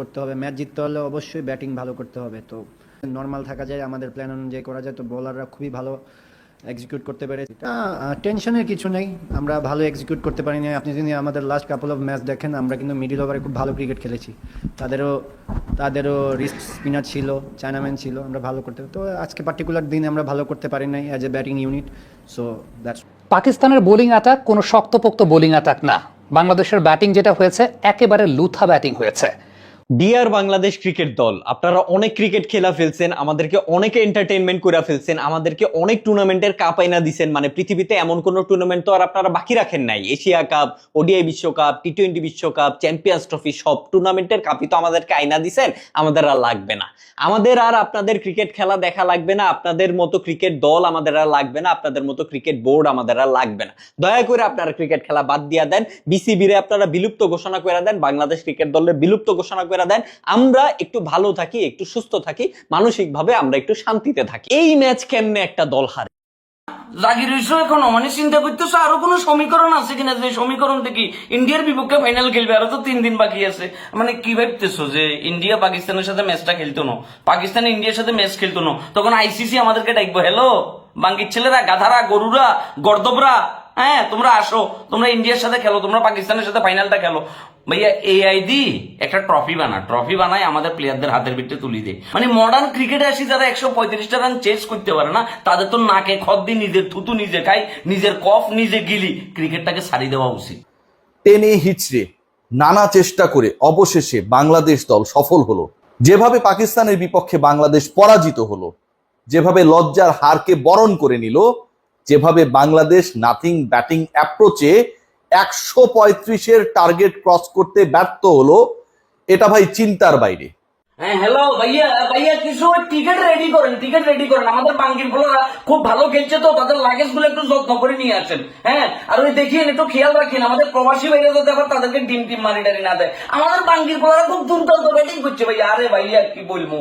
করতে হবে, ম্যাচ জিততে হলে অবশ্যই ব্যাটিং ভালো করতে হবে। তো নর্মাল থাকা যায়, আমাদের প্ল্যান অনুযায়ী করা যায়। তো বোলাররা খুবই ভালো এক্সিকিউট করতে পেরে। টেনশনের কিছু নেই, আমরা ভালো এক্সিকিউট করতে পারিনি আপনি যদি আমাদের লাস্ট কাপল অফ ম্যাচ দেখেন, আমরা কিন্তু মিডিল ওভারে খুব ভালো ক্রিকেট খেলেছি। তাদেরও তাদেরও রিস্ক স্পিনার ছিল চায়নাম্যান ছিল, আমরা ভালো করতে তো আজকে পার্টিকুলার দিনে আমরা ভালো করতে পারি নাই as a batting unit so that's পাকিস্তানের বোলিং অ্যাটাক কোনো শক্তপোক্ত বোলিং অ্যাটাক না। বাংলাদেশের ব্যাটিং যেটা হয়েছে, একেবারে লুথা ব্যাটিং হয়েছে। ডিয়ার বাংলাদেশ ক্রিকেট দল, আপনারা অনেক ক্রিকেট খেলা ফেলছেন, আমাদেরকে অনেকে এন্টারটেইনমেন্ট করে ফেলছেন, আমাদেরকে অনেক টুর্নামেন্টের কাপ আইনা দিছেন মানে পৃথিবীতে এমন কোনো টুর্নামেন্ট তো আর আপনারা বাকি রাখেন নাই। এশিয়া কাপ ওডিআই বিশ্বকাপ টি টোয়েন্টি বিশ্বকাপ চ্যাম্পিয়ন্স ট্রফি সব টুর্নামেন্টের কাপই তো আমাদেরকে আইনা দিছেন, আমাদের আর লাগবে না। আমাদের আর আপনাদের ক্রিকেট খেলা দেখা লাগবে না, আপনাদের মতো ক্রিকেট দল আমাদের আর লাগবে না, আপনাদের মতো ক্রিকেট বোর্ড আমাদের আর লাগবে না। দয়া করে আপনারা ক্রিকেট খেলা বাদ দিয়া দেন বিসিবি রে আপনারা বিলুপ্ত ঘোষণা করে দেন, বাংলাদেশ ক্রিকেট দলের বিলুপ্ত ঘোষণা করে দেন, আমরা একটু ভালো থাকি, একটু সুস্থ থাকি, মানসিকভাবে আমরা একটু শান্তিতে থাকি। এই ম্যাচ কেমনে একটা দল হারে? মানে মানে ইন্ডিয়া পাকিস্তানের সাথে না? ইন্ডিয়ার সাথে ম্যাচ খেলতো না। তখন আইসিসি আমাদেরকে ডাকবো ছেলেরা, গাধারা, গরুরা, গর্দবরা হ্যাঁ তোমরা আসো, তোমরা ইন্ডিয়ার সাথে খেলো, তোমরা পাকিস্তানের সাথে ফাইনালটা খেলো। ভাইয়া এআইডি একটা ট্রফি বানা। ট্রফি বানায় আমাদের প্লেয়ারদের হাতের ভিতরে তুলি দেয় মানে মডার্ন ক্রিকেটে আসি যারা একশো পঁয়ত্রিশটা রান চেস করতে পারে না, তাদের তো নাকে খদ দিয়ে নিজের থুতু নিজে খাই, নিজের কফ নিজে গিলি। ক্রিকেটটাকে সারি দেওয়া উচিত। টেনে হিচড়ে নানা চেষ্টা করে অবশেষে বাংলাদেশ দল সফল হলো। যেভাবে পাকিস্তানের বিপক্ষে বাংলাদেশ পরাজিত হলো, যেভাবে লজ্জার হারকে বরণ করে নিল, যেভাবে বাংলাদেশ নাথিং ব্যাটিং অ্যাপ্রোচে একশো পঁয়ত্রিশের টার্গেট ক্রস করতে ব্যর্থ হলো এটা ভাই চিন্তার বাইরে। হ্যালো ভাইয়া ভাইয়া কিছু টিকিট রেডি করেন টিকিট রেডি করেন? আমাদের বাঙ্গির ফলোরা খুব ভালো খেলছে তো, তাদের লাগেজগুলো একটু যত্ন করে নিয়ে আসেন হ্যাঁ? আর ওই দেখিয়ে একটু খেয়াল রাখেন, আমাদের প্রবাসী ভাইরা যাতে আবার তাদেরকে ডিম টিম মারি টারি না দেয়। আমাদের বাঙ্গির ফলোরা খুব দুর্দান্ত ব্যাটিং করছে, ভাইয়া। আরে ভাইয়া, কি বলব?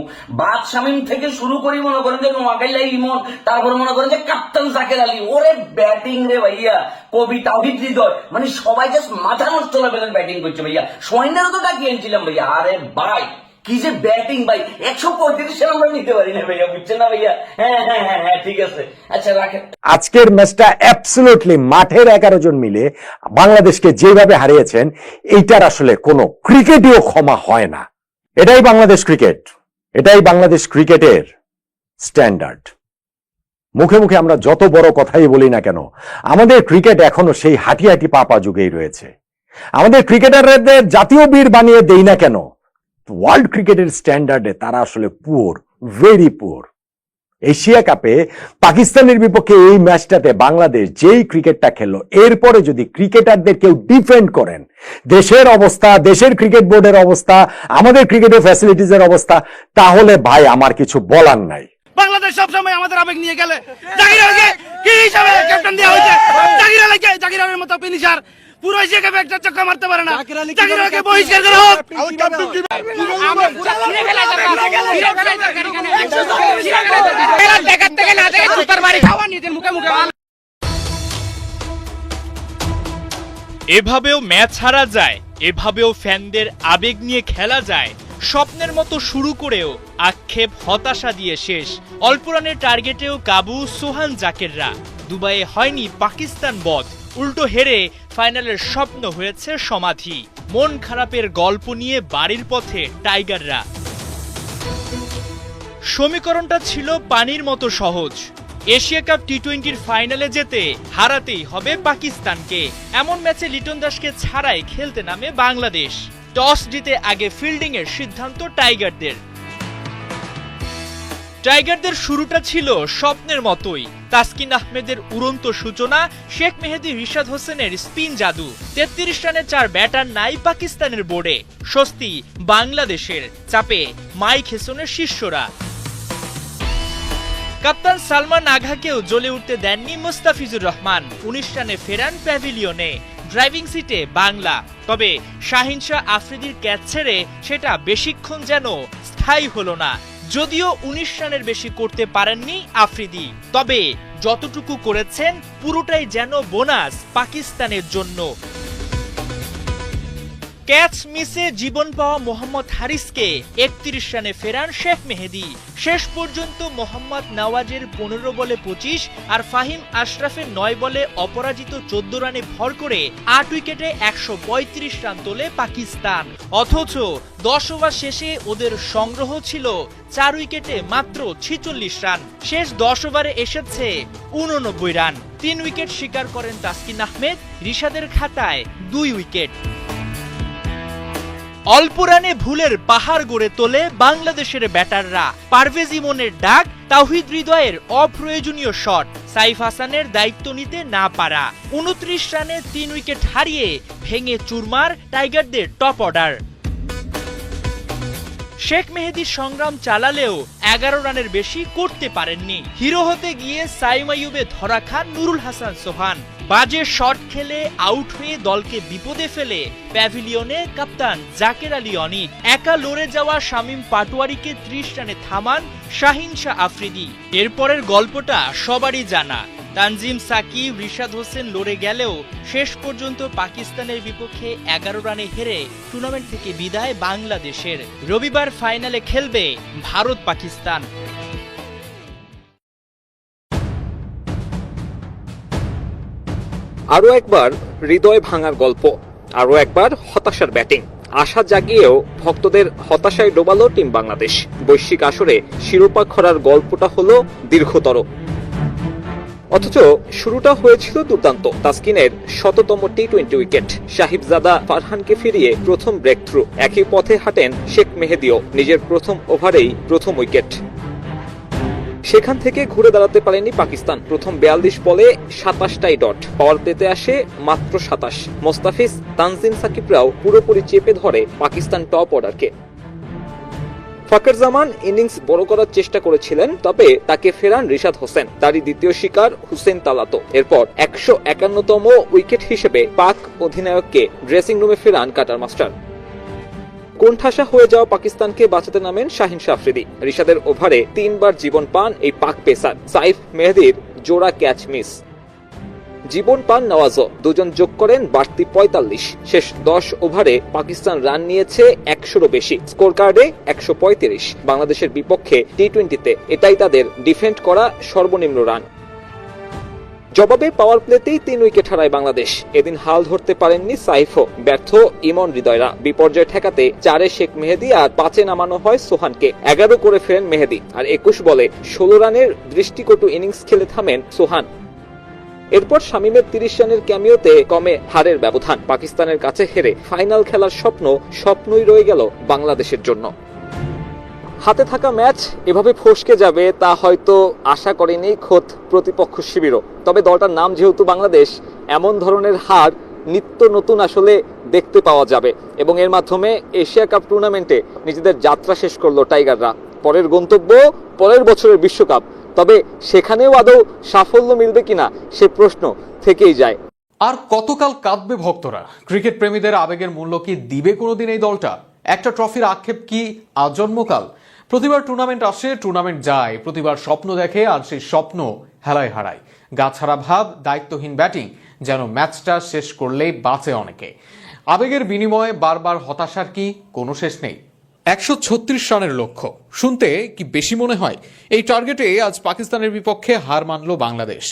বাদ শামিম থেকে শুরু করি মনে করেন যে নোয়াখাইলা ইমন তারপরে মনে করেন যে কাপ্তান জাকের আলী। ওরে ব্যাটিং রে ভাইয়া, কবি তাহিদ হৃদয়। মানে সবাই জাস্ট মাথা নষ্ট লেভেলের ব্যাটিং করছে, ভাইয়া। সোয়েন্ডারও তো ডাকিয়ে এনেছিলাম ভাইয়া? আরে ভাই কি যে ব্যাটিং ভাই? একশো পঁয়ত্রিশ আমরা নিতে পারি না ভাইয়া, বুঝছেন না ভাইয়া? হ্যাঁ হ্যাঁ হ্যাঁ হ্যাঁ ঠিক আছে। আচ্ছা রাখেন। আজকের ম্যাচটা অ্যাবসলুটলি মাঠের এগারো জন মিলে বাংলাদেশকে যেভাবে হারিয়েছেন, এইটার আসলে কোনো ক্রিকেটেও ক্ষমা হয় না। এটাই বাংলাদেশ ক্রিকেট। এটাই বাংলাদেশ ক্রিকেটের স্ট্যান্ডার্ড মুখে মুখে আমরা যত বড় কথাই বলি না কেন, আমাদের ক্রিকেট এখনও সেই হাঁটি হাঁটি পাপা যুগেই রয়েছে। আমাদের ক্রিকেটারদের জাতীয় বীর বানিয়ে দেই না কেন ওয়ার্ল্ড ক্রিকেটের স্ট্যান্ডার্ডে তারা আসলে পুয়ার ভেরি পুয়ার এশিয়া কাপে পাকিস্তানের বিপক্ষে এই ম্যাচটাতে বাংলাদেশ যেই ক্রিকেটটা খেললো, এরপরে যদি ক্রিকেটারদের কেউ ডিফেন্ড করেন, দেশের অবস্থা, দেশের ক্রিকেট বোর্ডের অবস্থা, আমাদের ক্রিকেটের ফ্যাসিলিটিজের অবস্থা, তাহলে ভাই আমার কিছু বলার নাই। বাংলাদেশ সবসময় আমাদের আবেগ নিয়ে গেলে। জাকির আলীকে কি হিসাবে ক্যাপ্টেন দেওয়া হয়েছে? জাকির আলীকে, জাকির আলীর মতো ফিনিশার পুরো এশিয়া একটা চক্কা মারতে পারে না জাকির বহিষ্কার করা হোক এভাবেও ম্যাচ হারা যায় এভাবেও ফ্যানদের আবেগ নিয়ে খেলা যায় স্বপ্নের মতো শুরু করেও আক্ষেপ হতাশা দিয়ে শেষ অল্পরানের টার্গেটেও কাবু সোহান জাকেররা দুবাইয়ে হয়নি পাকিস্তান বধ উল্টো হেরে ফাইনালের স্বপ্ন হয়েছে সমাধি। মন খারাপের গল্প নিয়ে বাড়ির পথে টাইগাররা। সমীকরণটা ছিল পানির মতো সহজ। এশিয়া কাপ টি টোয়েন্টির ফাইনালে যেতে হারাতেই হবে পাকিস্তানকে। এমন ম্যাচে লিটন দাসকে ছাড়াই খেলতে নামে বাংলাদেশ। টস জিতে আগে ফিল্ডিংয়ের সিদ্ধান্ত টাইগারদের। টাইগারদের শুরুটা ছিল স্বপ্নের মতোই। তাসকিন আহমেদের উড়ন্ত সূচনা, শেখ মেহেদি, রিশাদ হোসেনের স্পিন জাদু, তেত্রিশ রানে চার ব্যাটার নাই পাকিস্তানের বোর্ডে। স্বস্তি বাংলাদেশের চাপে মাইক হেসনের শিষ্যরা। কাপ্তান সালমান আঘাকেও জ্বলে উঠতে দেননি মুস্তাফিজুর রহমান। উনিশ রানে ফেরান প্যাভিলিয়নে, ড্রাইভিং সিটে বাংলা। তবে শাহিনশাহ আফ্রিদির ক্যাচ ছেড়ে সেটা বেশিক্ষণ যেন স্থায়ী হলো না। যদিও উনিশ রানের বেশি করতে পারেননি আফ্রিদি, তবে যতটুকু করেছেন পুরোটাই যেন বোনাস পাকিস্তানের জন্য। ক্যাচ মিসে জীবন পাওয়া মোহাম্মদ হারিসকে একত্রিশ রানে ফেরান শেখ মেহেদি। শেষ পর্যন্ত মোহাম্মদ নওয়াজের পনেরো বলে পঁচিশ আর ফাহিম আশরাফের নয় বলে অপরাজিত চোদ্দ রানে ভর করে আট উইকেটে একশো পঁয়ত্রিশ রান তোলে পাকিস্তান। অথচ দশ ওভার শেষে ওদের সংগ্রহ ছিল চার উইকেটে মাত্র ছিচল্লিশ রান। শেষ দশ ওভারে এসেছে উননব্বই রান। তিন উইকেট শিকার করেন তাসকিন আহমেদ, রিশাদের খাতায় দুই উইকেট। অল্প রানে ভুলের পাহাড় গড়ে তোলে বাংলাদেশের ব্যাটাররা। পারভেজ ইমনের ডাক তাহিদ হৃদয়ের অপ্রয়োজনীয় শট। সাইফ হাসানের দায়িত্ব নিতে না পারা। উনত্রিশ রানে তিন উইকেট হারিয়ে ভেঙে চুরমার টাইগারদের টপ অর্ডার। শেখ মেহেদি সংগ্রাম চালালেও এগারো রানের বেশি করতে পারেননি। হিরো হতে গিয়ে সাইম আইয়ুবে ধরা খান নুরুল হাসান সোহান। বাজে শট খেলে আউট হয়ে দলকে বিপদে ফেলে প্যাভিলিয়নে কাপ্তান জাকের আলী অনিক একা লড়ে যাওয়া শামীম পাটোয়ারিকে ত্রিশ রানে থামান শাহিন শাহ আফ্রিদি। এরপরের গল্পটা সবারই জানা। তানজিম সাকিব, রিশাদ হোসেন লড়ে গেলেও শেষ পর্যন্ত পাকিস্তানের বিপক্ষে এগারো রানে হেরে টুর্নামেন্ট থেকে বিদায় বাংলাদেশের। রবিবার ফাইনালে খেলবে ভারত পাকিস্তান আরও একবার হৃদয় ভাঙার গল্প, আরও একবার হতাশার ব্যাটিং। আশা জাগিয়েও ভক্তদের হতাশায় ডোবালো টিম বাংলাদেশ। বৈশ্বিক আসরে শিরোপা খরার গল্পটা হলো দীর্ঘতর। অথচ শুরুটা হয়েছিল দুর্দান্ত। তাসকিনের শততম টি টোয়েন্টি উইকেট। সাহিবজাদা ফারহানকে ফিরিয়ে প্রথম ব্রেক থ্রু একই পথে হাঁটেন শেখ মেহেদিও। নিজের প্রথম ওভারেই প্রথম উইকেট। সেখান থেকে ঘুরে দাঁড়াতে পারেনি পাকিস্তান। প্রথম বিয়াল্লিশ বলে সাতাশটাই ডট। পাওয়ার প্লেতে আসে মাত্র সাতাশ। মোস্তাফিজ তানজিম সাকিবরাও পুরোপুরি চেপে ধরে পাকিস্তান টপ অর্ডারকে। ফাকর জামান ইনিংস বড় করার চেষ্টা করেছিলেন, তবে তাকে ফেরান রিশাদ হোসেন। তারই দ্বিতীয় শিকার হুসেন তালাতো। এরপর একশো একান্নতম উইকেট হিসেবে পাক অধিনায়ককে ড্রেসিং রুমে ফেরান কাটার মাস্টার। কোণঠাসা হয়ে যাওয়া পাকিস্তানকে বাঁচাতে নামেন শাহিন শাফরিদি। রিশাদের ওভারে তিনবার জীবন পান এই পাক পেসার, সাইফ মেহেদির জোড়া ক্যাচ মিস। জীবন পান নওয়াজও, দুজন যোগ করেন বাড়তি পঁয়তাল্লিশ। শেষ দশ ওভারে পাকিস্তান রান নিয়েছে একশোরও বেশি। স্কোর কার্ডে একশো পঁয়ত্রিশ। বাংলাদেশের বিপক্ষে টি টোয়েন্টিতে এটাই তাদের ডিফেন্ড করা সর্বনিম্ন রান। জবাবে পাওয়ার প্লেতেই তিন উইকেট হারায় বাংলাদেশ। এদিন হাল ধরতে পারেননি সাইফও। ব্যর্থ ইমন হৃদয়রা। বিপর্যয় ঠেকাতে চারে শেখ মেহেদি আর পাঁচে নামানো হয় সোহানকে। এগারো করে ফেরেন মেহেদি। আর একুশ বলে ষোলো রানের দৃষ্টিকটু ইনিংস খেলে থামেন সোহান। এরপর শামীমের তিরিশ রানের ক্যামিওতে কমে হারের ব্যবধান। পাকিস্তানের কাছে হেরে ফাইনাল খেলার স্বপ্ন স্বপ্নই রয়ে গেল বাংলাদেশের জন্য। হাতে থাকা ম্যাচ এভাবে ফসকে যাবে তা হয়তো আশা করেনি খোদ প্রতিপক্ষ শিবিরও। তবে দলটার নাম যেহেতু বাংলাদেশ, এমন ধরনের হার নিত্য নতুন আসলে দেখতে পাওয়া যাবে। এবং এর মাধ্যমে এশিয়া কাপ টুর্নামেন্টে নিজেদের যাত্রা শেষ করল টাইগাররা। পরের গন্তব্য পরের বছরের বিশ্বকাপ। তবে সেখানেও আদৌ সাফল্য মিলবে কিনা সে প্রশ্ন থেকেই যায়। আর কতকাল কাঁদবে ভক্তরা? ক্রিকেট প্রেমীদের আবেগের মূল্য কি দিবে কোনোদিন এই দলটা? একটা ট্রফির আক্ষেপ কি আজন্মকাল? প্রতিবার টুর্নামেন্ট আসে, টুর্নামেন্ট যায়। প্রতিবার স্বপ্ন দেখে, আর সেই স্বপ্ন হেলায় হারায়। গাছাড়া ভাব, দায়িত্বহীন ব্যাটিং, যেন ম্যাচটা শেষ করলেই বাঁচে অনেকে। আবেগের বিনিময়ে বারবার হতাশার কি কোনো শেষ নেই। একশো ছত্রিশ রানের লক্ষ্য। শুনতে কি বেশি মনে হয়? এই টার্গেটে আজ পাকিস্তানের বিপক্ষে হার মানল বাংলাদেশ।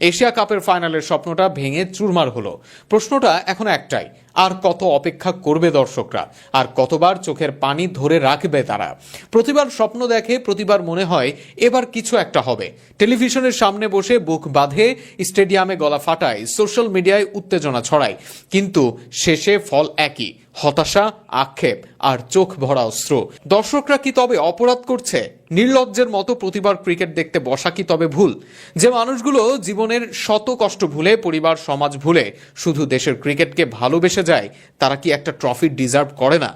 এশিয়া কাপের ফাইনালের স্বপ্নটা ভেঙে চুরমার হলো। প্রশ্নটা এখন একটাই আর কত অপেক্ষা করবে দর্শকরা? আর কতবার চোখের পানি ধরে রাখবে তারা? প্রতিবার স্বপ্ন দেখে, প্রতিবার মনে হয় এবার কিছু একটা হবে। টেলিভিশনের সামনে বসে বুক বাঁধে, স্টেডিয়ামে গলা ফাটায়, সোশ্যাল মিডিয়ায় উত্তেজনা ছড়ায়। কিন্তু শেষে ফল একই, হতাশা, আক্ষেপ আর চোখ ভরা অস্ত্র দর্শকরা কি তবে অপরাধ করছে? নির্লজ্জের মতো প্রতিবার ক্রিকেট দেখতে বসা কি তবে ভুল? যে মানুষগুলো জীবনের শত কষ্ট ভুলে, পরিবার, সমাজ ভুলে শুধু দেশের ক্রিকেটকে ভালোবেসে যায় তারা কি একটা ট্রফি ডিজার্ভ করে না?